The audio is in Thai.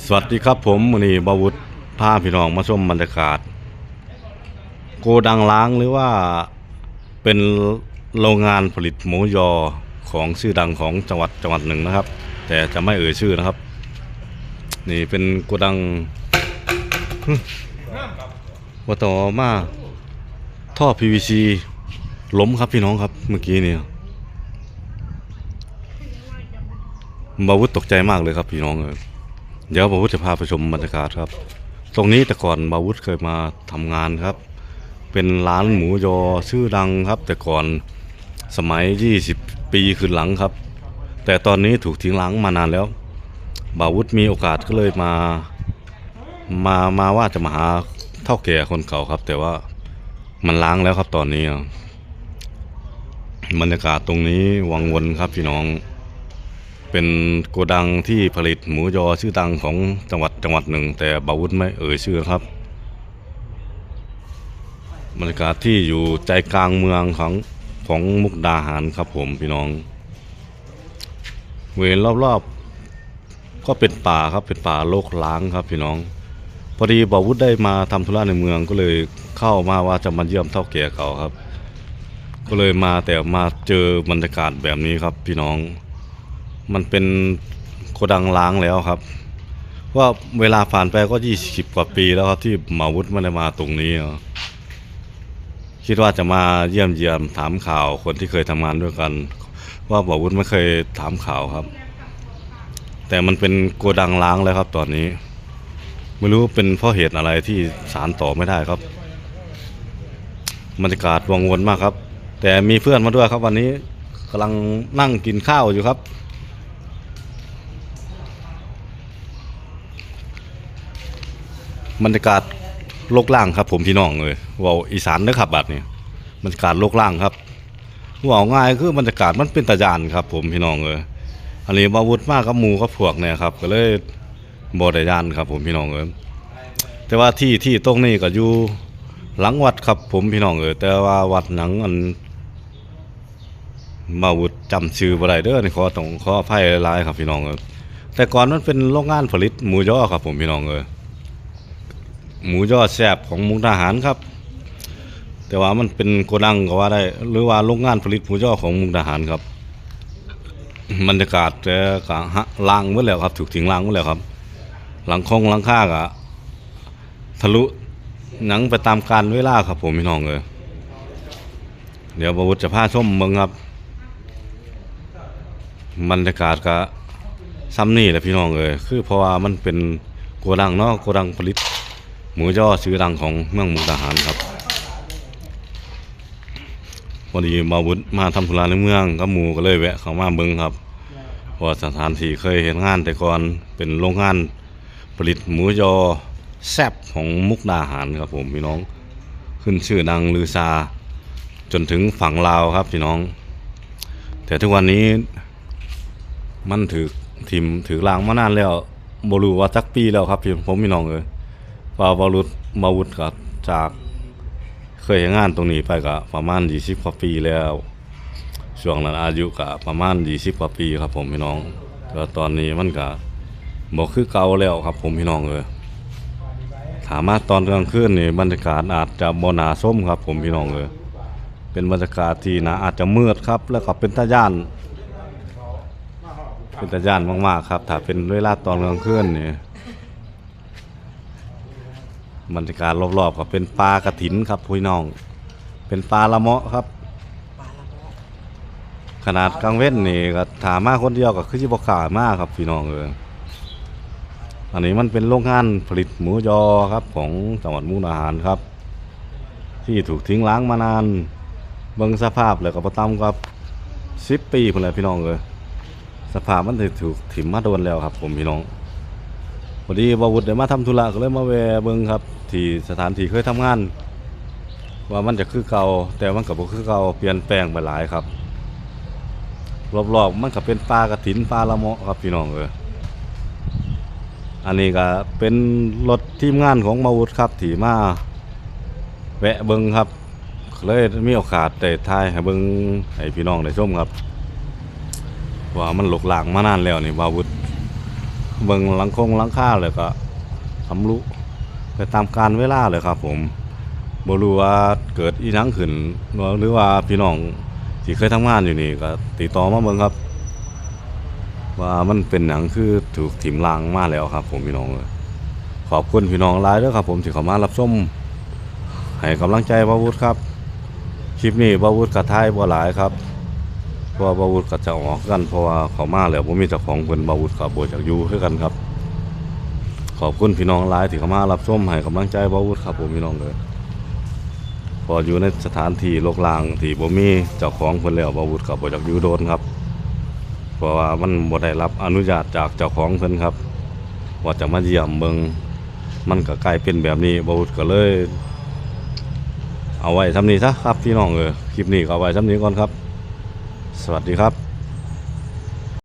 สวัสดีครับผมวันนี้บาวุฒพาพี่น้องมาชมบรรยากาศ โกดังล้างหรือว่าเป็นโรงงานผลิตหมูยอของชื่อดังของจังหวัดจังหวัดหนึ่งนะครับ แต่จะไม่เอ่ยชื่อนะครับ นี่เป็นโกดังว่าต่อมาท่อ PVC ล้มครับพี่น้องครับเมื่อกี้เนี่ยบาวุฒตกใจมากเลยครับพี่น้องเออ เดี๋ยวบาวุฒจะพาไปชมบรรยากาศครับ ตรงนี้แต่ก่อนบาวุฒิเคยมาทำงานครับ เป็นร้านหมูยอชื่อดังครับ แต่ก่อนสมัย 20 ปีขึ้นหลังครับ แต่ตอนนี้ถูกทิ้งล้างมานานแล้วบาวุฒิมีโอกาสก็เลยมา มามาว่าจะมาหาเท่าแก่คนเก่าครับ แต่ว่ามันล้างแล้วครับตอนนี้บรรยากาศตรงนี้วังวนครับพี่น้อง เป็นโกดังที่ผลิตหมูยอชื่อดังของจังหวัดจังหวัดหนึ่ง แต่บาวุฒไม่เอ่ยชื่อครับบรรยากาศที่อยู่ใจกลางเมืองของของมุกดาหารครับผมพี่น้อง เวรรอบๆ ก็เป็นป่าครับเป็นป่าโลกล้างครับพี่น้อง พอดีบาวุฒได้มาทำธุระในเมืองก็เลยเข้ามาว่าจะมาเยี่ยมเท่าแก่เขาครับ ก็เลยมาแต่มาเจอบรรยากาศแบบนี้ครับพี่น้อง มันเป็นโกดังล้างแล้วครับ ว่าเวลาผ่านไปก็ยี่สิบกว่าปีแล้วครับที่หมาวุฒไม่ได้มาตรงนี้คิดว่าจะมาเยี่ยมเยียมถามข่าวคนที่เคยทำงานด้วยกัน ว่าหมาวุฒไม่เคยถามข่าวครับ แต่มันเป็นโกดังล้างแล้วครับตอนนี้ ไม่รู้เป็นเพราะเหตุอะไรที่สารต่อไม่ได้ครับบรรยากาศวังวนมากครับ แต่มีเพื่อนมาด้วยครับวันนี้กำลังนั่งกินข้าวอยู่ครับ บรรยากาศโลกล่างครับ ผมพี่น้องเลยว่าอีสานนะครับบัดนี้บรรยากาศโลกล่างครับว่าง่ายคือบรรยากาศมันเป็นตะยานครับ ผมพี่น้องเลยอันนี้บาวุธมากกับหมูกับพวกเนี่ยครับก็เลยบ่ได้ยานครับ ผมพี่น้องเลยแต่ว่าที่ที่ตรงนี้ก็อยู่หลังวัดครับ ผมพี่น้องเลยแต่ว่าวัดหนังอันบาวุธจำชื่อบ่ได้เด้อนี่ขอต้องขออภัยหลายๆครับพี่น้องเอยแต่ก่อนมันเป็นโรงงานผลิตหมูยอครับ ผมพี่น้องเอย หมูยอดแซบของมุกดาหารครับ แต่ว่ามันเป็นโกดังก็ว่าได้ หรือว่าโรงงานผลิตหมูยอของมุกดาหารครับบรรยากาศก็ฮะล้างหมดแล้วครับ ถูกทิ้งล้างหมดแล้วครับ หลังคงหลังค่ากะทะลุหนังไปตามการเวลาครับ ผมพี่น้องเลยเดี๋ยวบวุฒจะพาชมเมืองครับบรรยากาศก็ซ้ำนี่แหละพี่น้องเลยคือเพราะว่ามันเป็นโกดังเนาะโกดังผลิต หมูย่อชื่อดังของเมืองมุกดาหารครับวันนี้มาวุฒมาทำธุระในเมืองก็หมูก็เลยแวะเข้ามาเบิ่งครับเพราะว่าสถานที่เคยเห็นงานแต่ก่อนเป็นโรงงานผลิตหมูยอแซบของมุกดาหารครับผมพี่น้อง ขึ้นชื่อดังลือซา จนถึงฝั่งลาวครับพี่น้อง แต่ทุกวันนี้มันถือทิมถือรางมานานแล้วบรู้ว่าจักปีแล้วครับพี่ผมพี่น้องเอ้ย ปาบรุษมาวุฒก็จากเคยงานตรงนี้ไปก็ประมาณ20กว่าปีแล้วช่วงนั้นอายุก็ประมาณ20กว่าปีครับผมพี่น้องแล้วตอนนี้มันก็บ่คือเก่าแล้วครับผมพี่น้องเอยถามมาตอนกลางคืนนี่บรรยากาศอาจจะบ่น่าส้มครับผมพี่น้องเอยเป็นบรรยากาศที่น่าอาจจะมืดครับ แล้วก็เป็นตาย่านเป็นตาย่านมากๆครับ ถ้าเป็นเวลาตอนกลางคืนนี่ บรรยากาศรอบๆก็เป็นปลากระถินครับพี่น้อง เป็นปลาละเมาะครับ ขนาดกลางเว้นนี่ก็ถามมาคนเดียวก็คือสิบ่กล้ามากครับพี่น้องเอออันนี้มันเป็นโรงงานผลิตหมูยอครับของจังหวัดมุกดาหารครับ ที่ถูกทิ้งล้างมานานเบิ่งสภาพแล้วก็ประตามกับ10ปีพุ่นแหละพี่น้องเออสภาพมันได้ถูกถิ่มมาโดนแล้วครับ ผมพี่น้องพอดีบาวุฒได้มาทำธุระก็เลยมาแวะเบิ่งครับ ที่สถานที่เคยทำงาน ว่ามันจะคือเก่าแต่มันก็บ่คือเก่าเปลี่ยนแปลงไปหลายครับรอบๆมันก็เป็นปลากระถินปลาละเมาะครับพี่น้องเอออันนี้ก็เป็นรถทีมงานของมาวุฒครับที่มาแวะเบิงครับ เลยมีโอกาสได้ถ่ายให้เบิงให้พี่น้องได้ชมครับ ว่ามันหลกหลางมานานแล้วนี่บาวุฒเบิงหลังคงหลังคาเลยก็ทำลุไป ตามการเวลาเลยครับ ผมบ่รู้ว่าเกิดอีหยังขึ้นหรือว่าพี่น้องที่เคยทำงานอยู่นี่ก็ติดต่อมาเบิ่งครับ ว่ามันเป็นหนังคือถูกถิ่มลางมาแล้วครับ ผมพี่น้องเอ้ยขอบคุณพี่น้องหลายด้อครับ ผมที่เข้ามารับชมให้กำลังใจบาวุฒิครับ คลิปนี้บาวุฒิกับท้ายบ่หลายครับเพราะบาวุฒิก็จะออกกันเพราะว่าเขามาแล้วบ่มีเจ้าของเพิ่นบาวุฒิก็บ่อยากยู่คือกันครับ ขอบคุณพี่น้องหลายที่เข้ามารับชมให้กำลังใจบ่าววุฒิครับผมพี่น้องเลยพออยู่ในสถานที่โลกลางที่บ่มีเจ้าของเพิ่นแล้วบ่าววุฒิก็บ่อยากอยู่โดนครับ เพราะว่ามันบ่ได้รับอนุญาตจากเจ้าของเพิ่นครับ ว่าจะมาเยี่ยมเบิงมันก็กลายเป็นแบบนี้บ่าววุฒิก็เลย เอาไว้ทำนี้ซะครับพี่น้องเออคลิปนี้ก็เอาไว้ทำนี้ก่อนครับ สวัสดีครับ